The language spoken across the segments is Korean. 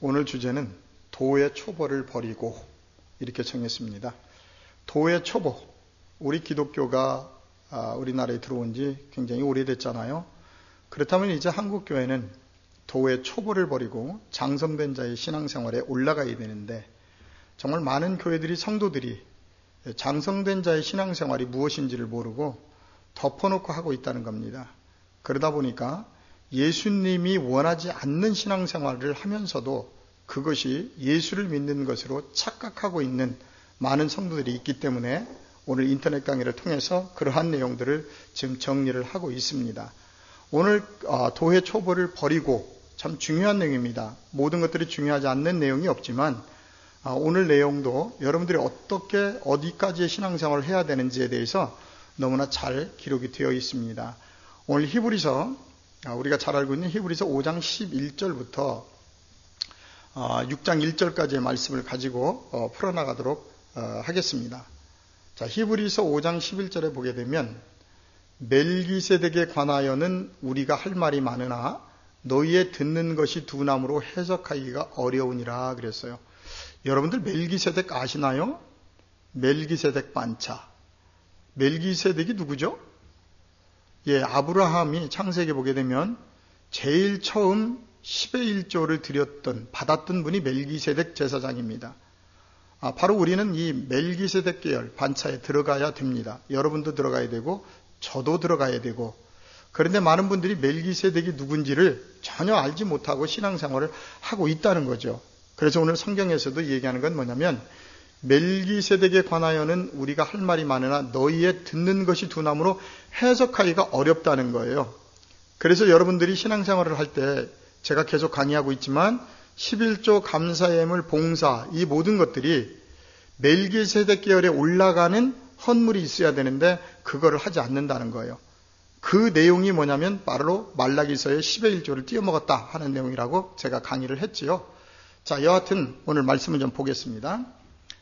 오늘 주제는 도의 초보를 버리고 이렇게 정했습니다. 도의 초보. 우리 기독교가 아, 우리나라에 들어온 지 굉장히 오래됐잖아요. 그렇다면 이제 한국 교회는 도의 초보를 버리고 장성된 자의 신앙생활에 올라가야 되는데 정말 많은 교회들이 성도들이 장성된 자의 신앙생활이 무엇인지를 모르고 덮어놓고 하고 있다는 겁니다. 그러다 보니까 예수님이 원하지 않는 신앙생활을 하면서도 그것이 예수를 믿는 것으로 착각하고 있는 많은 성도들이 있기 때문에 오늘 인터넷 강의를 통해서 그러한 내용들을 지금 정리를 하고 있습니다. 오늘 어, 도회 초보를 버리고 참 중요한 내용입니다. 모든 것들이 중요하지 않는 내용이 없지만 어, 오늘 내용도 여러분들이 어떻게 어디까지의 신앙생활을 해야 되는지에 대해서 너무나 잘 기록이 되어 있습니다. 오늘 히브리서 아, 우리가 잘 알고 있는 히브리서 5장 11절부터 6장 1절까지의 말씀을 가지고 어, 풀어나가도록 하겠습니다. 자, 히브리서 5장 11절에 보게 되면 멜기세덱에 관하여는 우리가 할 말이 많으나 너희의 듣는 것이 두나무로 해석하기가 어려우니라 그랬어요. 여러분들 멜기세덱 아시나요? 멜기세덱 반차. 멜기세덱이 누구죠? 예, 아브라함이 창세기 보게 되면 제일 처음 10의 1조를 드렸던 받았던 분이 멜기세덱 제사장입니다. 아, 바로 우리는 이 멜기세덱 계열 반차에 들어가야 됩니다. 여러분도 들어가야 되고 저도 들어가야 되고 그런데 많은 분들이 멜기세덱이 누군지를 전혀 알지 못하고 신앙생활을 하고 있다는 거죠. 그래서 오늘 성경에서도 얘기하는 건 뭐냐면 멜기세덱에 관하여는 우리가 할 말이 많으나 너희의 듣는 것이 두나무로 해석하기가 어렵다는 거예요. 그래서 여러분들이 신앙생활을 할 때 제가 계속 강의하고 있지만 11조 감사예물 봉사 이 모든 것들이 멜기세덱 계열에 올라가는 헌물이 있어야 되는데 그거를 하지 않는다는 거예요. 그 내용이 뭐냐면 바로 말라기서의 10의 1조를 띄어먹었다 하는 내용이라고 제가 강의를 했지요. 자, 여하튼 오늘 말씀을 좀 보겠습니다.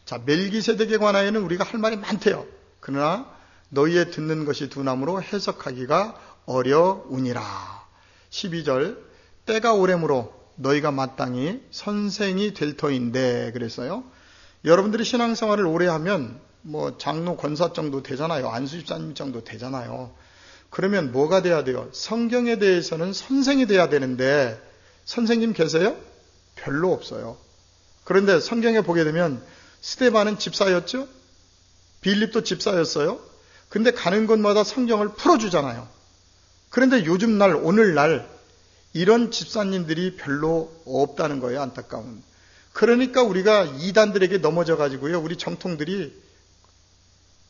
자, 멜기세덱에 관하여는 우리가 할 말이 많대요. 그러나 너희의 듣는 것이 두나무로 해석하기가 어려우니라. 12절 때가 오래므로 너희가 마땅히 선생이 될 터인데 그랬어요. 여러분들이 신앙생활을 오래 하면 뭐 장로 권사 정도 되잖아요. 안수집사님 정도 되잖아요. 그러면 뭐가 돼야 돼요? 성경에 대해서는 선생이 돼야 되는데 선생님 계세요? 별로 없어요. 그런데 성경에 보게 되면 스테반은 집사였죠? 빌립도 집사였어요? 근데 가는 곳마다 성경을 풀어주잖아요. 그런데 요즘 날, 오늘날 이런 집사님들이 별로 없다는 거예요, 안타까운. 그러니까 우리가 이단들에게 넘어져 가지고요, 우리 정통들이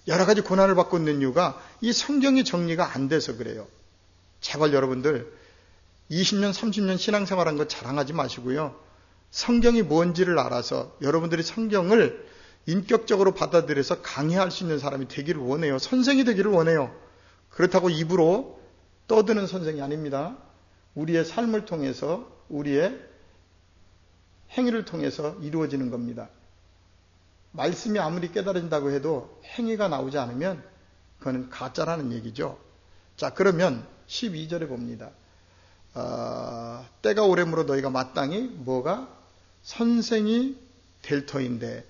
여러 가지 고난을 받고 있는 이유가 이 성경이 정리가 안 돼서 그래요. 제발 여러분들 20년, 30년 신앙생활 한 거 자랑하지 마시고요. 성경이 뭔지를 알아서 여러분들이 성경을 인격적으로 받아들여서 강의할 수 있는 사람이 되기를 원해요. 선생이 되기를 원해요. 그렇다고 입으로 떠드는 선생이 아닙니다. 우리의 삶을 통해서 우리의 행위를 통해서 이루어지는 겁니다. 말씀이 아무리 깨달아진다고 해도 행위가 나오지 않으면 그거는 가짜라는 얘기죠. 자, 그러면 12절에 봅니다. 어, 때가 오래므로 너희가 마땅히 뭐가 선생이 될 터인데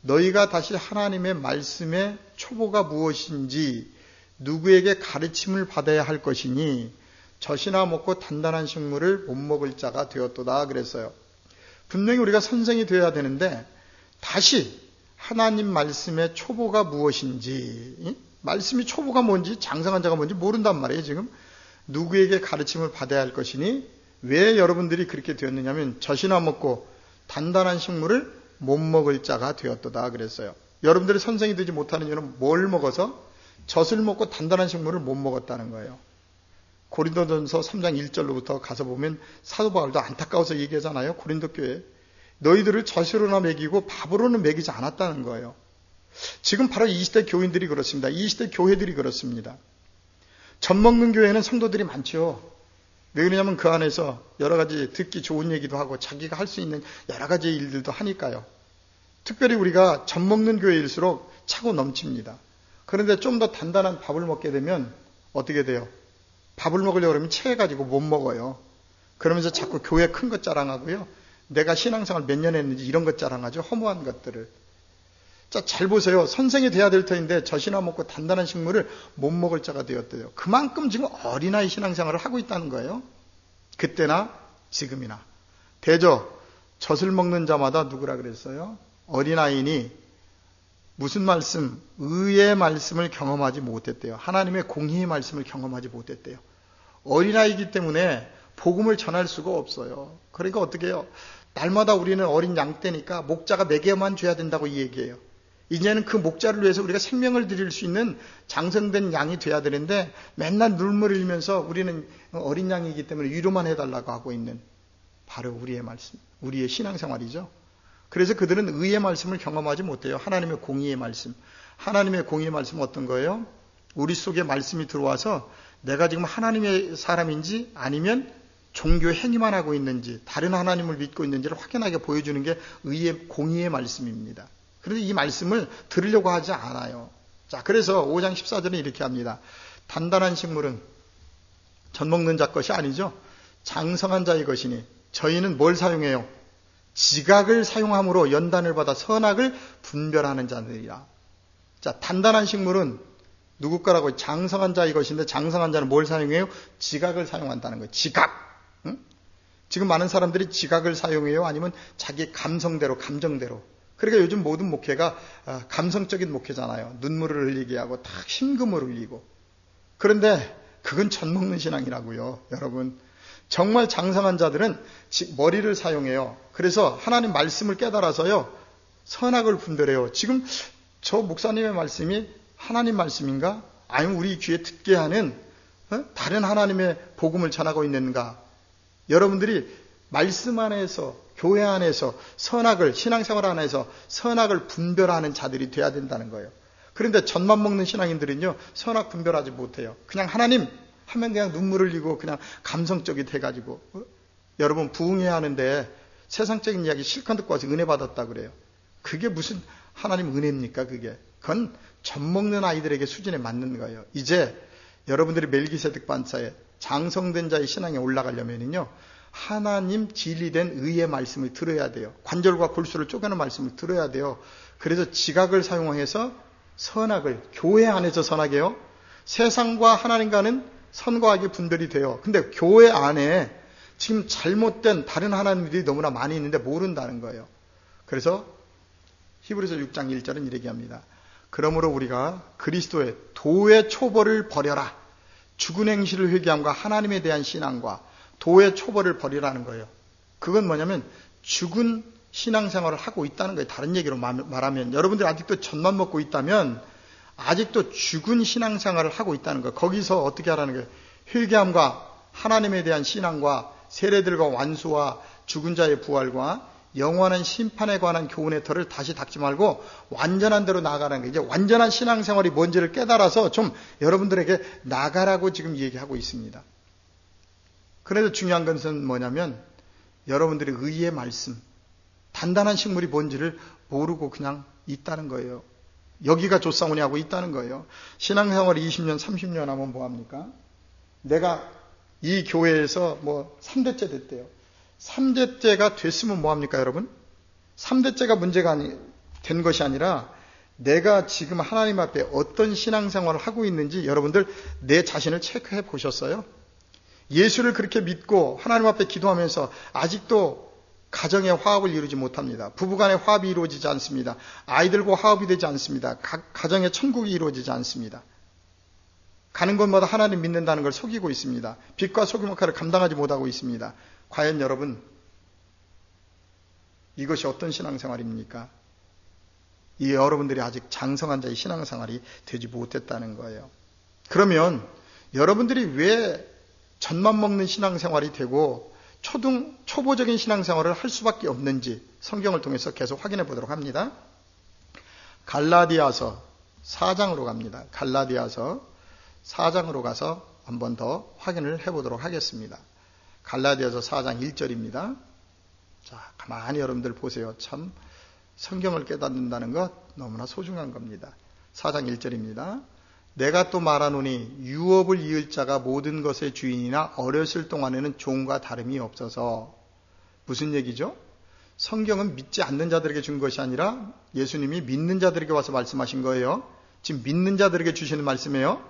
너희가 다시 하나님의 말씀의 초보가 무엇인지 누구에게 가르침을 받아야 할 것이니 젖이나 먹고 단단한 식물을 못 먹을 자가 되었도다 그랬어요. 분명히 우리가 선생이 되어야 되는데 다시 하나님 말씀의 초보가 무엇인지 말씀이 초보가 뭔지 장성한 자가 뭔지 모른단 말이에요 지금 누구에게 가르침을 받아야 할 것이니 왜 여러분들이 그렇게 되었느냐면 젖이나 먹고 단단한 식물을 못 먹을 자가 되었도다 그랬어요. 여러분들이 선생이 되지 못하는 이유는 뭘 먹어서 젖을 먹고 단단한 식물을 못 먹었다는 거예요. 고린도전서 3장 1절로부터 가서 보면 사도 바울도 안타까워서 얘기하잖아요. 고린도 교회. 너희들을 젖으로나 먹이고 밥으로는 먹이지 않았다는 거예요. 지금 바로 이 시대 교인들이 그렇습니다. 이 시대 교회들이 그렇습니다. 젖 먹는 교회는 성도들이 많죠. 왜 그러냐면 그 안에서 여러 가지 듣기 좋은 얘기도 하고 자기가 할 수 있는 여러 가지 일들도 하니까요. 특별히 우리가 젖 먹는 교회일수록 차고 넘칩니다. 그런데 좀 더 단단한 밥을 먹게 되면 어떻게 돼요? 밥을 먹으려고 그러면 체해가지고 못 먹어요. 그러면서 자꾸 교회 큰 것 자랑하고요. 내가 신앙생활 몇 년 했는지 이런 것 자랑하죠. 허무한 것들을. 자, 잘 보세요. 선생이 돼야 될 터인데 젖이나 먹고 단단한 식물을 못 먹을 자가 되었대요. 그만큼 지금 어린아이 신앙생활을 하고 있다는 거예요. 그때나 지금이나. 대저 젖을 먹는 자마다 누구라 그랬어요? 어린아이니 무슨 말씀? 의의 말씀을 경험하지 못했대요. 하나님의 공의의 말씀을 경험하지 못했대요. 어린아이기 때문에 복음을 전할 수가 없어요. 그러니까 어떻게 해요? 날마다 우리는 어린 양 떼니까 목자가 매개만 줘야 된다고 이 얘기해요. 이제는 그 목자를 위해서 우리가 생명을 드릴 수 있는 장성된 양이 돼야 되는데 맨날 눈물을 흘리면서 우리는 어린 양이기 때문에 위로만 해달라고 하고 있는 바로 우리의 말씀, 우리의 신앙생활이죠. 그래서 그들은 의의 말씀을 경험하지 못해요. 하나님의 공의의 말씀. 하나님의 공의의 말씀은 어떤 거예요? 우리 속에 말씀이 들어와서 내가 지금 하나님의 사람인지 아니면 종교 행위만 하고 있는지 다른 하나님을 믿고 있는지를 확연하게 보여주는 게 의의 공의의 말씀입니다. 그런데 이 말씀을 들으려고 하지 않아요. 자, 그래서 5장 14절에 이렇게 합니다. 단단한 식물은 전 먹는 자 것이 아니죠. 장성한 자의 것이니 저희는 뭘 사용해요? 지각을 사용함으로 연단을 받아 선악을 분별하는 자들이라. 자, 단단한 식물은 누구 거라고 장성한 자의 것인데 장성한 자는 뭘 사용해요? 지각을 사용한다는 거예요. 지각. 응? 지금 많은 사람들이 지각을 사용해요? 아니면 자기 감성대로, 감정대로. 그러니까 요즘 모든 목회가 아, 감성적인 목회잖아요. 눈물을 흘리게 하고 다 힘금을 흘리고. 그런데 그건 전 먹는 신앙이라고요. 여러분. 정말 장성한 자들은 머리를 사용해요. 그래서 하나님 말씀을 깨달아서요. 선악을 분별해요. 지금 저 목사님의 말씀이 하나님 말씀인가? 아니면 우리 귀에 듣게 하는 어? 다른 하나님의 복음을 전하고 있는가? 여러분들이 말씀 안에서 교회 안에서 선악을 신앙생활 안에서 선악을 분별하는 자들이 돼야 된다는 거예요. 그런데 젖만 먹는 신앙인들은요 선악 분별하지 못해요. 그냥 하나님 하면 그냥 눈물을 흘리고 그냥 감성적이 돼가지고 어? 여러분 부흥해야 하는데 세상적인 이야기 실컷 듣고 와서 은혜 받았다 그래요. 그게 무슨 하나님 은혜입니까? 그게 그건 젖 먹는 아이들에게 수준에 맞는 거예요. 이제 여러분들이 멜기세덱 반사에 장성된 자의 신앙에 올라가려면요. 하나님 진리된 의의 말씀을 들어야 돼요. 관절과 골수를 쪼개는 말씀을 들어야 돼요. 그래서 지각을 사용해서 선악을 교회 안에서 선악이에요. 세상과 하나님과는 선과 악의 분별이 돼요. 근데 교회 안에 지금 잘못된 다른 하나님들이 너무나 많이 있는데 모른다는 거예요. 그래서 히브리서 6장 1절은 이렇게 합니다. 그러므로 우리가 그리스도의 도의 초벌을 버려라. 죽은 행실을 회개함과 하나님에 대한 신앙과 도의 초벌을 버리라는 거예요. 그건 뭐냐면 죽은 신앙생활을 하고 있다는 거예요. 다른 얘기로 말하면 여러분들 아직도 젖만 먹고 있다면 아직도 죽은 신앙생활을 하고 있다는 거예요. 거기서 어떻게 하라는 거예요? 회개함과 하나님에 대한 신앙과 세례들과 완수와 죽은 자의 부활과 영원한 심판에 관한 교훈의 털을 다시 닦지 말고 완전한 대로 나가라는 거예요. 이제 완전한 신앙생활이 뭔지를 깨달아서 좀 여러분들에게 나가라고 지금 얘기하고 있습니다. 그래서 중요한 것은 뭐냐면 여러분들이 의의 말씀, 단단한 식물이 뭔지를 모르고 그냥 있다는 거예요. 여기가 조상훈이 하고 있다는 거예요. 신앙생활 20년, 30년 하면 뭐합니까? 내가 이 교회에서 뭐 3대째 됐대요. 3대째가 됐으면 뭐합니까, 여러분? 3대째가 문제가 아니, 된 것이 아니라 내가 지금 하나님 앞에 어떤 신앙생활을 하고 있는지 여러분들 내 자신을 체크해 보셨어요? 예수를 그렇게 믿고 하나님 앞에 기도하면서 아직도 가정의 화합을 이루지 못합니다. 부부간의 화합이 이루어지지 않습니다. 아이들과 화합이 되지 않습니다. 가, 가정의 천국이 이루어지지 않습니다. 가는 곳마다 하나님 믿는다는 걸 속이고 있습니다. 빛과 소금 역할을 감당하지 못하고 있습니다. 과연 여러분 이것이 어떤 신앙생활입니까? 이 여러분들이 아직 장성한 자의 신앙생활이 되지 못했다는 거예요. 그러면 여러분들이 왜 젖만 먹는 신앙생활이 되고 초등 초보적인 신앙생활을 할 수밖에 없는지 성경을 통해서 계속 확인해 보도록 합니다. 갈라디아서 4장으로 갑니다. 갈라디아서 4장으로 가서 한 번 더 확인을 해 보도록 하겠습니다. 갈라디아서 4장 1절입니다. 자, 가만히 여러분들 보세요. 참 성경을 깨닫는다는 것 너무나 소중한 겁니다. 4장 1절입니다. 내가 또 말하노니 유업을 이을 자가 모든 것의 주인이나 어렸을 동안에는 종과 다름이 없어서 무슨 얘기죠? 성경은 믿지 않는 자들에게 준 것이 아니라 예수님이 믿는 자들에게 와서 말씀하신 거예요. 지금 믿는 자들에게 주시는 말씀이에요.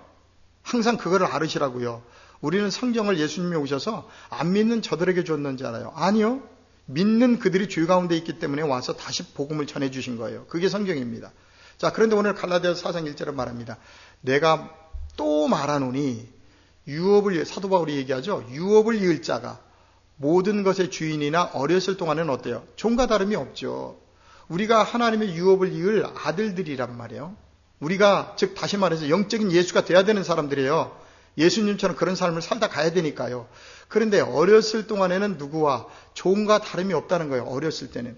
항상 그거를 알으시라고요. 우리는 성경을 예수님이 오셔서 안 믿는 저들에게 줬는지 알아요. 아니요. 믿는 그들이 주의 가운데 있기 때문에 와서 다시 복음을 전해 주신 거예요. 그게 성경입니다. 자, 그런데 오늘 갈라디아서 4장 1절에 말합니다. 내가 또 말하노니 유업을 사도 바울이 얘기하죠. 유업을 이을 자가 모든 것의 주인이나 어렸을 동안은 어때요? 종과 다름이 없죠. 우리가 하나님의 유업을 이을 아들들이란 말이에요. 우리가 즉 다시 말해서 영적인 예수가 돼야 되는 사람들이에요. 예수님처럼 그런 삶을 살다 가야 되니까요. 그런데 어렸을 동안에는 누구와 종과 다름이 없다는 거예요. 어렸을 때는.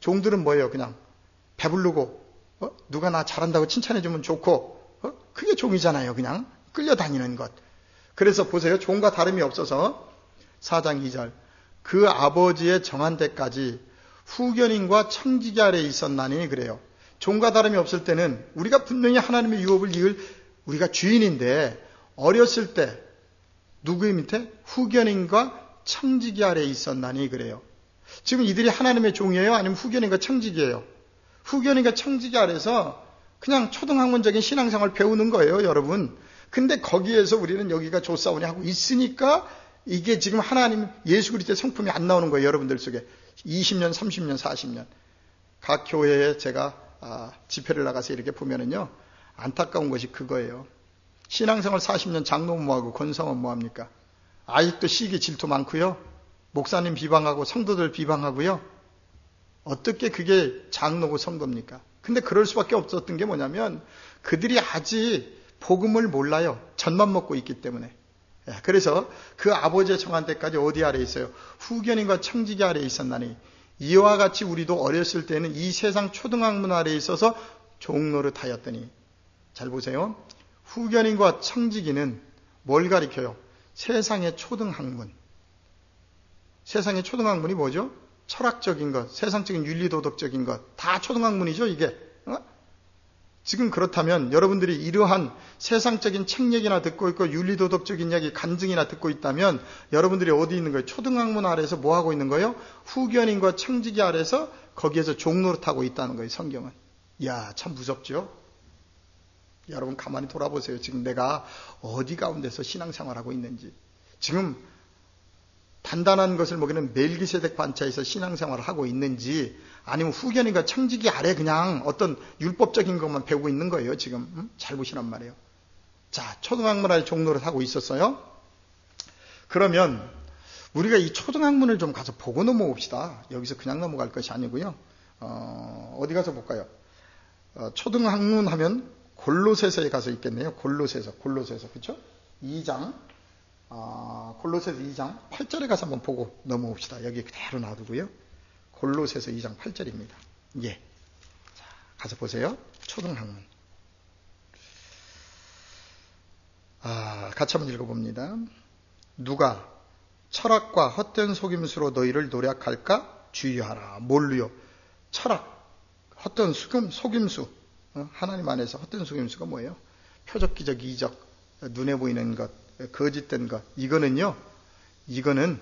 종들은 뭐예요? 그냥 배부르고 어? 누가 나 잘한다고 칭찬해주면 좋고 어? 그게 종이잖아요. 그냥 끌려다니는 것. 그래서 보세요. 종과 다름이 없어서 4장 2절 그 아버지의 정한 때까지 후견인과 청지기 아래에 있었나니 그래요. 종과 다름이 없을 때는 우리가 분명히 하나님의 유업을 이을 우리가 주인인데 어렸을 때 누구의 밑에 후견인과 청지기 아래에 있었나니 그래요. 지금 이들이 하나님의 종이에요? 아니면 후견인과 청지기예요? 후견인과 청지기 아래서 그냥 초등학문적인 신앙생활 배우는 거예요, 여러분. 근데 거기에서 우리는 여기가 조사원이 하고 있으니까 이게 지금 하나님 예수 그리스도의 성품이 안 나오는 거예요, 여러분들 속에. 20년, 30년, 40년. 각 교회에 제가 아, 집회를 나가서 이렇게 보면은요. 안타까운 것이 그거예요. 신앙생활 40년 장로는 뭐하고 권성은 뭐합니까? 아직도 시기 질투 많고요. 목사님 비방하고 성도들 비방하고요. 어떻게 그게 장로고 성도입니까? 근데 그럴 수밖에 없었던 게 뭐냐면 그들이 아직 복음을 몰라요. 젖만 먹고 있기 때문에. 예, 그래서 그 아버지의 정한 때까지 어디 아래 있어요? 후견인과 청지기 아래 있었나니 이와 같이 우리도 어렸을 때는 이 세상 초등학문 아래에 있어서 종로를 하였더니 잘 보세요. 후견인과 청지기는 뭘 가리켜요? 세상의 초등학문. 세상의 초등학문이 뭐죠? 철학적인 것, 세상적인 윤리도덕적인 것, 다 초등학문이죠, 이게. 어? 지금 그렇다면 여러분들이 이러한 세상적인 책 얘기나 듣고 있고 윤리도덕적인 이야기, 간증이나 듣고 있다면 여러분들이 어디 있는 거예요? 초등학문 아래에서 뭐 하고 있는 거예요? 후견인과 청지기 아래에서 거기에서 종로를 타고 있다는 거예요, 성경은. 이야, 참 무섭죠? 여러분 가만히 돌아보세요. 지금 내가 어디 가운데서 신앙생활하고 있는지. 지금 단단한 것을 먹이는 멜기세덱 반차에서 신앙생활을 하고 있는지 아니면 후견인과 청지기 아래 그냥 어떤 율법적인 것만 배우고 있는 거예요. 지금 음? 잘 보시란 말이에요. 자, 초등학문화의 종로를 하고 있었어요. 그러면 우리가 이 초등학문을 좀 가서 보고 넘어옵시다. 여기서 그냥 넘어갈 것이 아니고요. 어, 디 가서 볼까요? 어, 초등학문 하면 골로새서에 가서 있겠네요. 골로새서, 골로새서, 그렇죠? 2장, 아, 골로새서 2장 8절에 가서 한번 보고 넘어옵시다. 여기 그대로 놔두고요. 골로새서 2장 8절입니다. 예. 자, 가서 보세요. 초등학문. 아, 같이 한번 읽어봅니다. 누가 철학과 헛된 속임수로 너희를 노력할까? 주의하라. 뭘로요? 철학, 헛된 속임수, 어? 하나님 안에서 헛된 속임수가 뭐예요? 표적기적 이적, 눈에 보이는 것, 거짓된 것. 이거는요, 이거는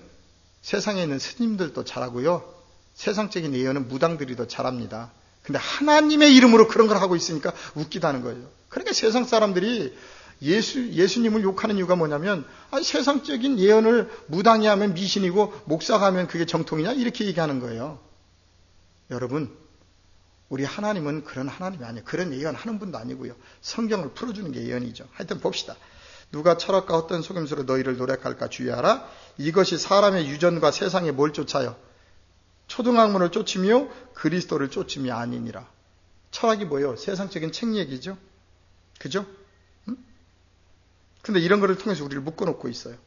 세상에 있는 스님들도 잘하고요. 세상적인 예언은 무당들이 더 잘합니다. 근데 하나님의 이름으로 그런 걸 하고 있으니까 웃기다는 거예요. 그러니까 세상 사람들이 예수, 예수님을 욕하는 이유가 뭐냐면, 아 세상적인 예언을 무당이 하면 미신이고, 목사가 하면 그게 정통이냐? 이렇게 얘기하는 거예요. 여러분, 우리 하나님은 그런 하나님이 아니에요. 그런 예언하는 분도 아니고요. 성경을 풀어주는 게 예언이죠. 하여튼 봅시다. 누가 철학과 어떤 속임수로 너희를 노력할까 주의하라. 이것이 사람의 유전과 세상에 뭘 쫓아요? 초등학문을 쫓으며 그리스도를 쫓음이 아니니라. 철학이 뭐예요? 세상적인 책 얘기죠. 그죠? 응? 근데 이런 것을 통해서 우리를 묶어놓고 있어요.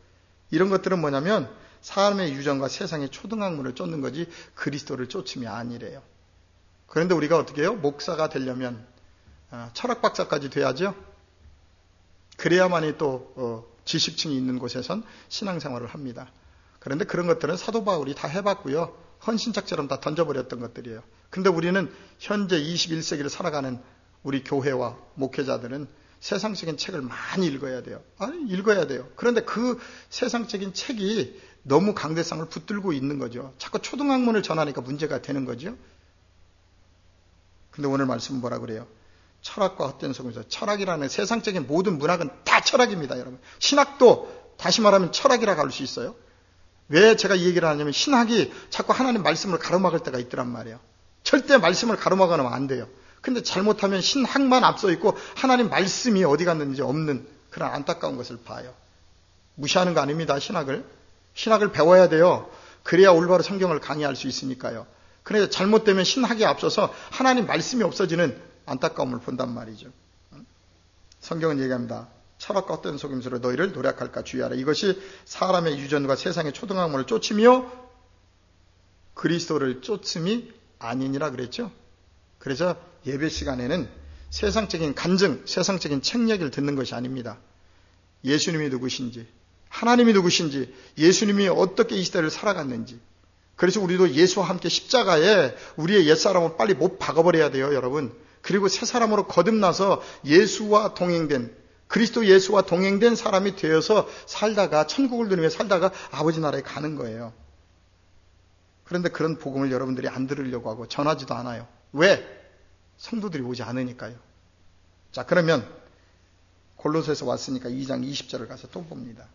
이런 것들은 뭐냐면 사람의 유전과 세상의 초등학문을 쫓는 거지 그리스도를 쫓음이 아니래요. 그런데 우리가 어떻게 해요? 목사가 되려면 어, 철학 박사까지 돼야죠. 그래야만이 또 어, 지식층이 있는 곳에선 신앙생활을 합니다. 그런데 그런 것들은 사도 바울이 다 해봤고요. 헌신짝처럼 다 던져버렸던 것들이에요. 근데 우리는 현재 21세기를 살아가는 우리 교회와 목회자들은 세상적인 책을 많이 읽어야 돼요. 아니, 읽어야 돼요. 그런데 그 세상적인 책이 너무 강대상을 붙들고 있는 거죠. 자꾸 초등학문을 전하니까 문제가 되는 거죠. 근데 오늘 말씀은 뭐라 그래요? 철학과 헛된 속에서 철학이라는 세상적인 모든 문학은 다 철학입니다, 여러분. 신학도 다시 말하면 철학이라고 할 수 있어요. 왜 제가 이 얘기를 하냐면 신학이 자꾸 하나님 말씀을 가로막을 때가 있더란 말이에요. 절대 말씀을 가로막으면 안 돼요. 근데 잘못하면 신학만 앞서 있고 하나님 말씀이 어디 갔는지 없는 그런 안타까운 것을 봐요. 무시하는 거 아닙니다, 신학을. 신학을 배워야 돼요. 그래야 올바로 성경을 강의할 수 있으니까요. 그런데 잘못되면 신학이 앞서서 하나님 말씀이 없어지는 안타까움을 본단 말이죠. 성경은 얘기합니다. 철학과 어떤 속임수로 너희를 노력할까 주의하라. 이것이 사람의 유전과 세상의 초등학문을 쫓으며 그리스도를 쫓음이 아니니라 그랬죠. 그래서 예배 시간에는 세상적인 간증, 세상적인 책 얘기를 듣는 것이 아닙니다. 예수님이 누구신지, 하나님이 누구신지, 예수님이 어떻게 이 시대를 살아갔는지. 그래서 우리도 예수와 함께 십자가에 우리의 옛사람을 빨리 못 박아버려야 돼요, 여러분. 그리고 새 사람으로 거듭나서 예수와 동행된 그리스도 예수와 동행된 사람이 되어서 살다가 천국을 누리며 살다가 아버지 나라에 가는 거예요. 그런데 그런 복음을 여러분들이 안 들으려고 하고 전하지도 않아요. 왜? 성도들이 오지 않으니까요. 자, 그러면 골로새에서 왔으니까 2장 20절을 가서 또 봅니다.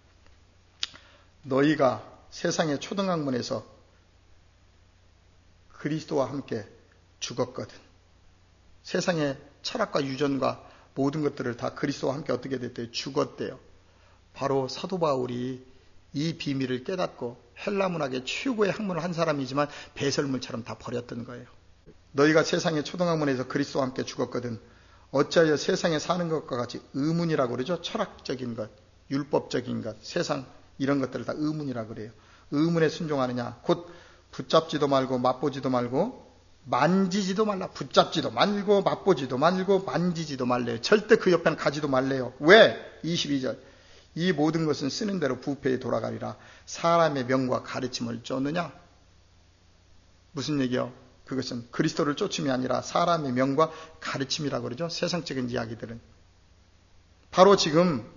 너희가 세상의 초등학문에서 그리스도와 함께 죽었거든. 세상의 철학과 유전과 모든 것들을 다 그리스도와 함께 어떻게 됐대요? 죽었대요. 바로 사도 바울이 이 비밀을 깨닫고 헬라 문학의 최고의 학문을 한 사람이지만 배설물처럼 다 버렸던 거예요. 너희가 세상의 초등학문에서 그리스도와 함께 죽었거든. 어찌하여 세상에 사는 것과 같이 의문이라고 그러죠? 철학적인 것, 율법적인 것, 세상 이런 것들을 다 의문이라고 그래요. 의문에 순종하느냐? 곧 붙잡지도 말고 맛보지도 말고 만지지도 말라. 붙잡지도 말고 맛보지도 말고 만지지도 말래요. 절대 그 옆에는 가지도 말래요. 왜? 22절. 이 모든 것은 쓰는 대로 부패에 돌아가리라. 사람의 명과 가르침을 쫓느냐? 무슨 얘기요? 그것은 그리스도를 쫓음이 아니라 사람의 명과 가르침이라고 그러죠. 세상적인 이야기들은. 바로 지금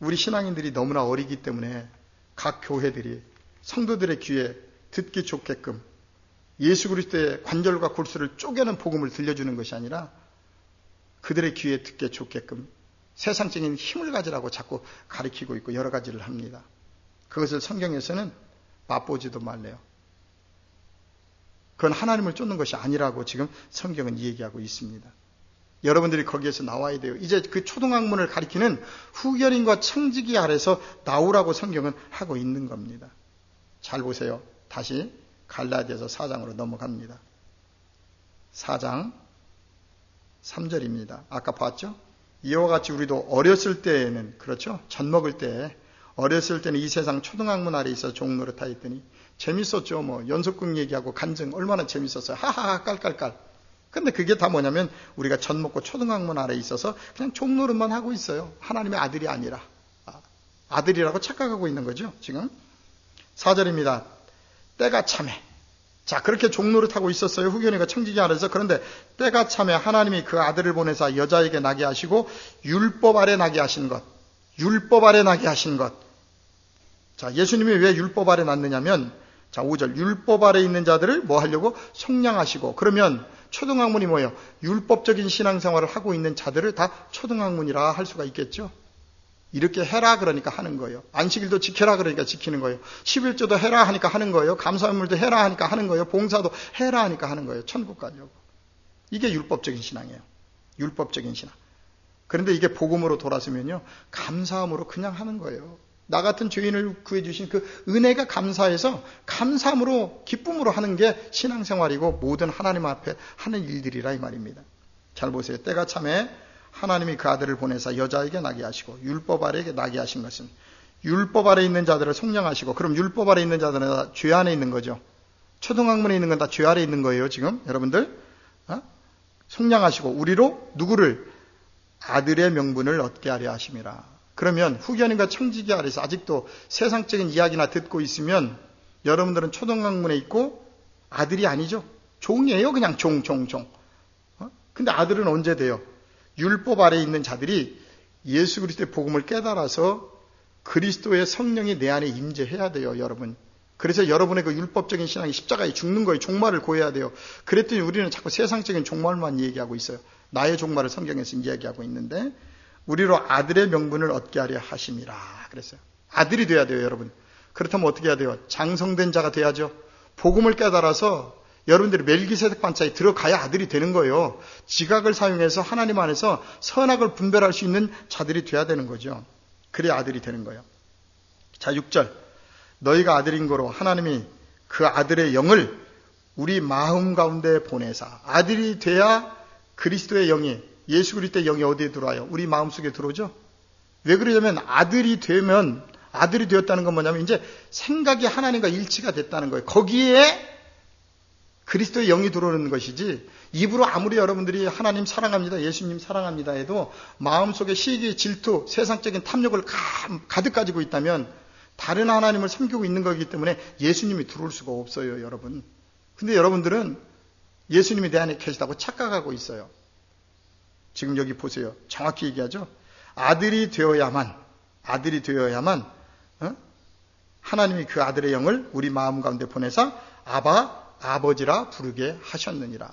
우리 신앙인들이 너무나 어리기 때문에 각 교회들이 성도들의 귀에 듣기 좋게끔 예수 그리스도의 관절과 골수를 쪼개는 복음을 들려주는 것이 아니라 그들의 귀에 듣게 좋게끔 세상적인 힘을 가지라고 자꾸 가리키고 있고 여러 가지를 합니다. 그것을 성경에서는 맛보지도 말래요. 그건 하나님을 쫓는 것이 아니라고 지금 성경은 얘기하고 있습니다. 여러분들이 거기에서 나와야 돼요. 이제 그 초등학문을 가리키는 후결인과 청지기 아래서 나오라고 성경은 하고 있는 겁니다. 잘 보세요. 다시 갈라디아서 4장으로 넘어갑니다. 4장 3절입니다. 아까 봤죠? 이와 같이 우리도 어렸을 때에는 그렇죠? 젖 먹을 때 어렸을 때는 이 세상 초등학문 아래 있어 종로를 타 있더니 재밌었죠. 뭐 연속극 얘기하고 간증 얼마나 재밌었어요. 하하하 깔깔깔. 근데 그게 다 뭐냐면 우리가 젖 먹고 초등학문 아래 있어서 그냥 종노릇만 하고 있어요. 하나님의 아들이 아니라 아, 아들이라고 착각하고 있는 거죠. 지금 4절입니다. 때가 참해. 자, 그렇게 종로를 타고 있었어요. 후견이가 청지기 아래서. 그런데 때가 참해 하나님이 그 아들을 보내사 여자에게 나게 하시고 율법 아래 나게 하신 것. 율법 아래 나게 하신 것. 자, 예수님이 왜 율법 아래 났느냐면 자, 5절. 율법 아래 있는 자들을 뭐 하려고? 속량하시고. 그러면 초등학문이 뭐예요? 율법적인 신앙생활을 하고 있는 자들을 다 초등학문이라 할 수가 있겠죠. 이렇게 해라 그러니까 하는 거예요. 안식일도 지켜라 그러니까 지키는 거예요. 11조도 해라 하니까 하는 거예요. 감사물도 해라 하니까 하는 거예요. 봉사도 해라 하니까 하는 거예요. 천국 가려고. 이게 율법적인 신앙이에요. 율법적인 신앙. 그런데 이게 복음으로 돌아서면요. 감사함으로 그냥 하는 거예요. 나 같은 죄인을 구해주신 그 은혜가 감사해서 감사함으로 기쁨으로 하는 게 신앙생활이고 모든 하나님 앞에 하는 일들이라 이 말입니다. 잘 보세요. 때가 참에 하나님이 그 아들을 보내사 여자에게 나게 하시고 율법 아래에게 나게 하신 것은 율법 아래 있는 자들을 속량하시고 그럼 율법 아래 있는 자들은 다 죄 안에 있는 거죠. 초등학문에 있는 건 다 죄 아래 있는 거예요. 지금 여러분들 어? 속량하시고 우리로 누구를 아들의 명분을 얻게 하려 하심이라. 그러면 후견인과 청지기 아래서 아직도 세상적인 이야기나 듣고 있으면 여러분들은 초등학문에 있고 아들이 아니죠. 종이에요. 그냥 종, 종, 종. 어? 근데 아들은 언제 돼요? 율법 아래에 있는 자들이 예수 그리스도의 복음을 깨달아서 그리스도의 성령이 내 안에 임재해야 돼요, 여러분. 그래서 여러분의 그 율법적인 신앙이 십자가에 죽는 거예요. 종말을 고해야 돼요. 그랬더니 우리는 자꾸 세상적인 종말만 얘기하고 있어요. 나의 종말을 성경에서 이야기하고 있는데 우리로 아들의 명분을 얻게 하려 하심이라 그랬어요. 아들이 돼야 돼요, 여러분. 그렇다면 어떻게 해야 돼요? 장성된 자가 돼야죠. 복음을 깨달아서 여러분들이 멜기세덱 반차에 들어가야 아들이 되는 거예요. 지각을 사용해서 하나님 안에서 선악을 분별할 수 있는 자들이 돼야 되는 거죠. 그래야 아들이 되는 거예요. 자, 6절. 너희가 아들인 거로 하나님이 그 아들의 영을 우리 마음 가운데 보내사 아들이 돼야 그리스도의 영이 예수 그리스도의 영이 어디에 들어와요? 우리 마음 속에 들어오죠? 왜 그러냐면 아들이 되면 아들이 되었다는 건 뭐냐면 이제 생각이 하나님과 일치가 됐다는 거예요. 거기에 그리스도의 영이 들어오는 것이지 입으로 아무리 여러분들이 하나님 사랑합니다, 예수님 사랑합니다 해도 마음속에 시기, 질투, 세상적인 탐욕을 가득 가지고 있다면 다른 하나님을 섬기고 있는 거기 때문에 예수님이 들어올 수가 없어요, 여러분. 근데 여러분들은 예수님이 내 안에 계시다고 착각하고 있어요. 지금 여기 보세요. 정확히 얘기하죠. 아들이 되어야만, 아들이 되어야만, 어? 하나님이 그 아들의 영을 우리 마음 가운데 보내서 아바, 아버지라 부르게 하셨느니라.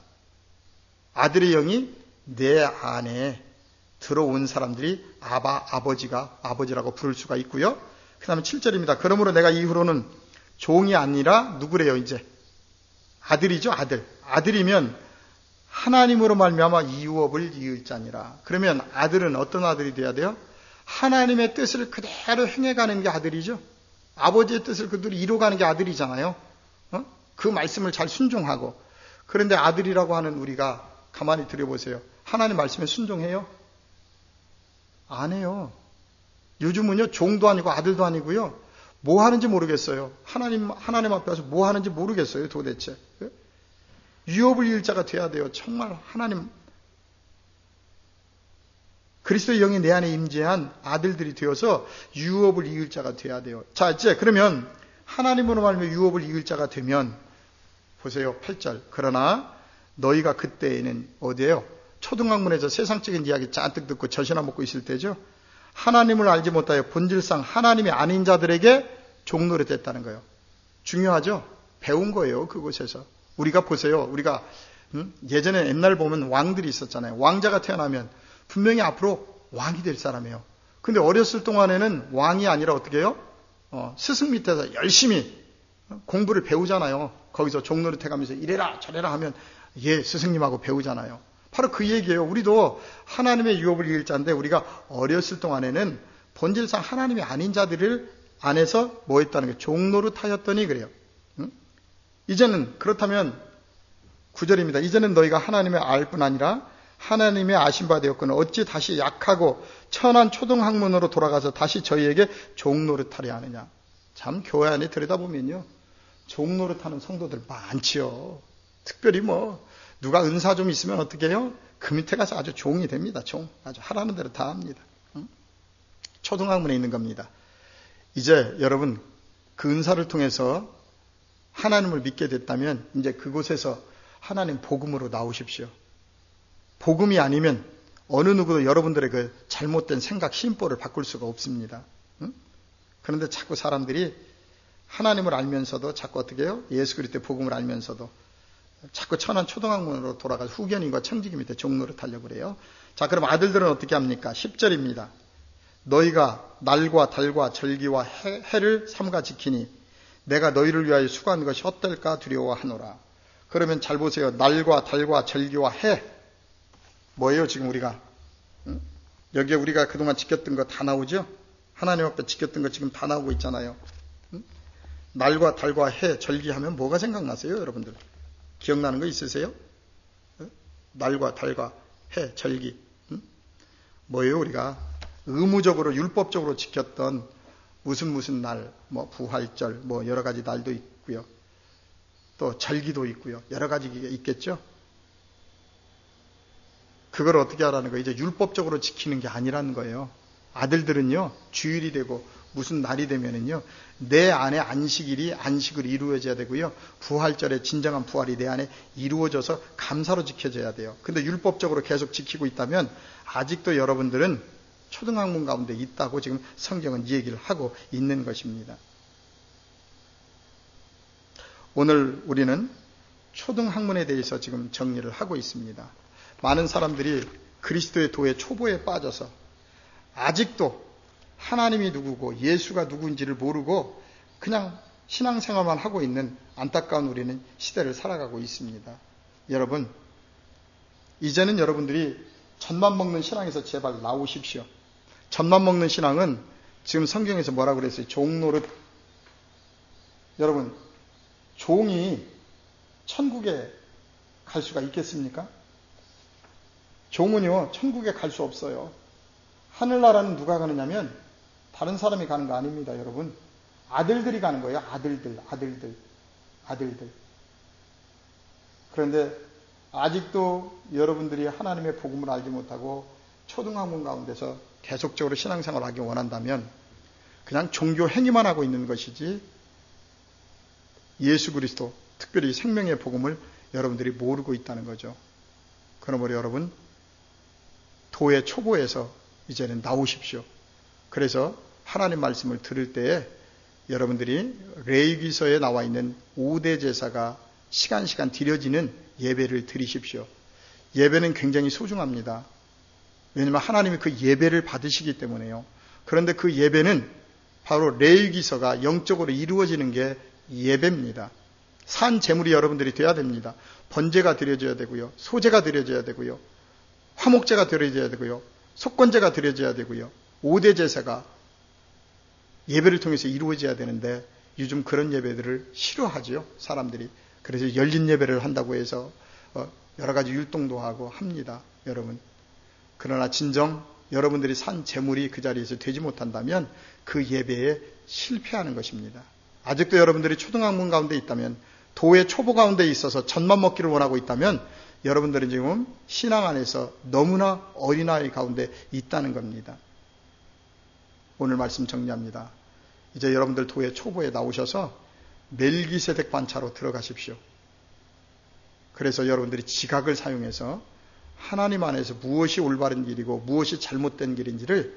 아들의 영이 내 안에 들어온 사람들이 아바, 아버지가, 아버지라고 부를 수가 있고요. 그 다음에 7절입니다. 그러므로 내가 이후로는 종이 아니라 누구래요, 이제? 아들이죠, 아들. 아들이면 하나님으로 말미암아 이유업을 이을 자니라. 그러면 아들은 어떤 아들이 돼야 돼요? 하나님의 뜻을 그대로 행해가는 게 아들이죠. 아버지의 뜻을 그대로 이루어가는 게 아들이잖아요. 어? 그 말씀을 잘 순종하고. 그런데 아들이라고 하는 우리가 가만히 들여보세요. 하나님 말씀에 순종해요? 안 해요. 요즘은요, 종도 아니고 아들도 아니고요. 뭐 하는지 모르겠어요. 하나님, 하나님 앞에 서뭐 하는지 모르겠어요, 도대체. 유업을 일자가 돼야 돼요. 정말 하나님, 그리스도의 영이 내 안에 임재한 아들들이 되어서 유업을 이을 자가 돼야 돼요. 자, 이제 그러면 하나님으로 말하면 유업을 이을 자가 되면 보세요. 8절. 그러나 너희가 그때에는 어디에요? 초등학문에서 세상적인 이야기 잔뜩 듣고 젖이나 먹고 있을 때죠. 하나님을 알지 못하여 본질상 하나님이 아닌 자들에게 종노릇 했다는 거예요. 중요하죠? 배운 거예요. 그곳에서. 우리가 보세요. 우리가 음? 예전에 옛날 보면 왕들이 있었잖아요. 왕자가 태어나면 분명히 앞으로 왕이 될 사람이에요. 근데 어렸을 동안에는 왕이 아니라 어떻게 해요? 어, 스승 밑에서 열심히 공부를 배우잖아요. 거기서 종로를 태가면서 이래라 저래라 하면 예 스승님하고 배우잖아요. 바로 그 얘기예요. 우리도 하나님의 유업을 이길 자인데 우리가 어렸을 동안에는 본질상 하나님이 아닌 자들을 안에서 뭐 했다는 게 종로를 타였더니 그래요. 응? 이제는 그렇다면 구절입니다. 이제는 너희가 하나님의 알 뿐 아니라 하나님의 아신 바 되었거늘 어찌 다시 약하고 천한 초등학문으로 돌아가서 다시 저희에게 종로를타려 하느냐. 참 교회 안에 들여다보면요. 종로를타는 성도들 많지요. 특별히 뭐 누가 은사 좀 있으면 어떻게 해요? 그 밑에 가서 아주 종이 됩니다. 종. 아주 하라는 대로 다 합니다. 응? 초등학문에 있는 겁니다. 이제 여러분 그 은사를 통해서 하나님을 믿게 됐다면 이제 그곳에서 하나님 복음으로 나오십시오. 복음이 아니면 어느 누구도 여러분들의 그 잘못된 생각, 심보를 바꿀 수가 없습니다. 응? 그런데 자꾸 사람들이 하나님을 알면서도 자꾸 어떻게 해요? 예수 그리스도의 복음을 알면서도 자꾸 천한 초등학문으로 돌아가서 후견인과 청지기 밑에 종로를 타려고 그래요. 자, 그럼 아들들은 어떻게 합니까? 10절입니다. 너희가 날과 달과 절기와 해, 해를 삼가 지키니 내가 너희를 위하여 수고한 것이 헛될까 두려워하노라. 그러면 잘 보세요. 날과 달과 절기와 해. 뭐예요, 지금 우리가? 응? 여기에 우리가 그동안 지켰던 거 다 나오죠? 하나님 앞에 지켰던 거 지금 다 나오고 있잖아요. 응? 날과 달과 해, 절기하면 뭐가 생각나세요, 여러분들? 기억나는 거 있으세요? 응? 날과 달과 해, 절기. 뭐예요, 우리가? 의무적으로, 율법적으로 지켰던 무슨 무슨 날, 뭐 부활절, 뭐 여러 가지 날도 있고요. 또 절기도 있고요. 여러 가지가 있겠죠. 그걸 어떻게 하라는 거예요? 이제 율법적으로 지키는 게 아니라는 거예요. 아들들은요, 주일이 되고 무슨 날이 되면은요, 내 안에 안식일이 안식을 이루어져야 되고요, 부활절에 진정한 부활이 내 안에 이루어져서 감사로 지켜져야 돼요. 근데 율법적으로 계속 지키고 있다면 아직도 여러분들은 초등학문 가운데 있다고 지금 성경은 얘기를 하고 있는 것입니다. 오늘 우리는 초등학문에 대해서 지금 정리를 하고 있습니다. 많은 사람들이 그리스도의 도의 초보에 빠져서 아직도 하나님이 누구고 예수가 누구인지를 모르고 그냥 신앙생활만 하고 있는 안타까운 우리는 시대를 살아가고 있습니다. 여러분, 이제는 여러분들이 젖만 먹는 신앙에서 제발 나오십시오. 젖만 먹는 신앙은 지금 성경에서 뭐라고 그랬어요? 종노릇. 여러분, 종이 천국에 갈 수가 있겠습니까? 종은요, 천국에 갈 수 없어요. 하늘나라는 누가 가느냐면 다른 사람이 가는 거 아닙니다, 여러분. 아들들이 가는 거예요. 아들들, 아들들, 아들들. 그런데 아직도 여러분들이 하나님의 복음을 알지 못하고 초등학문 가운데서 계속적으로 신앙생활을 하기 원한다면 그냥 종교 행위만 하고 있는 것이지 예수 그리스도, 특별히 생명의 복음을 여러분들이 모르고 있다는 거죠. 그러므로 여러분, 도의 초보에서 이제는 나오십시오. 그래서 하나님 말씀을 들을 때에 여러분들이 레이기서에 나와 있는 5대 제사가 시간 시간 드려지는 예배를 드리십시오. 예배는 굉장히 소중합니다. 왜냐하면 하나님이 그 예배를 받으시기 때문에요. 그런데 그 예배는 바로 레이기서가 영적으로 이루어지는 게 예배입니다. 산 제물이 여러분들이 돼야 됩니다. 번제가 드려져야 되고요. 소제가 드려져야 되고요. 화목제가 드려져야 되고요. 속건제가 드려져야 되고요. 5대 제사가 예배를 통해서 이루어져야 되는데 요즘 그런 예배들을 싫어하죠. 사람들이. 그래서 열린 예배를 한다고 해서 어, 여러 가지 율동도 하고 합니다. 여러분. 그러나 진정 여러분들이 산 재물이 그 자리에서 되지 못한다면 그 예배에 실패하는 것입니다. 아직도 여러분들이 초등학문 가운데 있다면 도의 초보 가운데 있어서 젖만 먹기를 원하고 있다면 여러분들은 지금 신앙 안에서 너무나 어린아이 가운데 있다는 겁니다. 오늘 말씀 정리합니다. 이제 여러분들 도의 초보에 나오셔서 멜기세덱 반차로 들어가십시오. 그래서 여러분들이 지각을 사용해서 하나님 안에서 무엇이 올바른 길이고 무엇이 잘못된 길인지를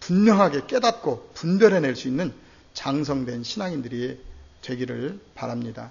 분명하게 깨닫고 분별해낼 수 있는 장성된 신앙인들이 되기를 바랍니다.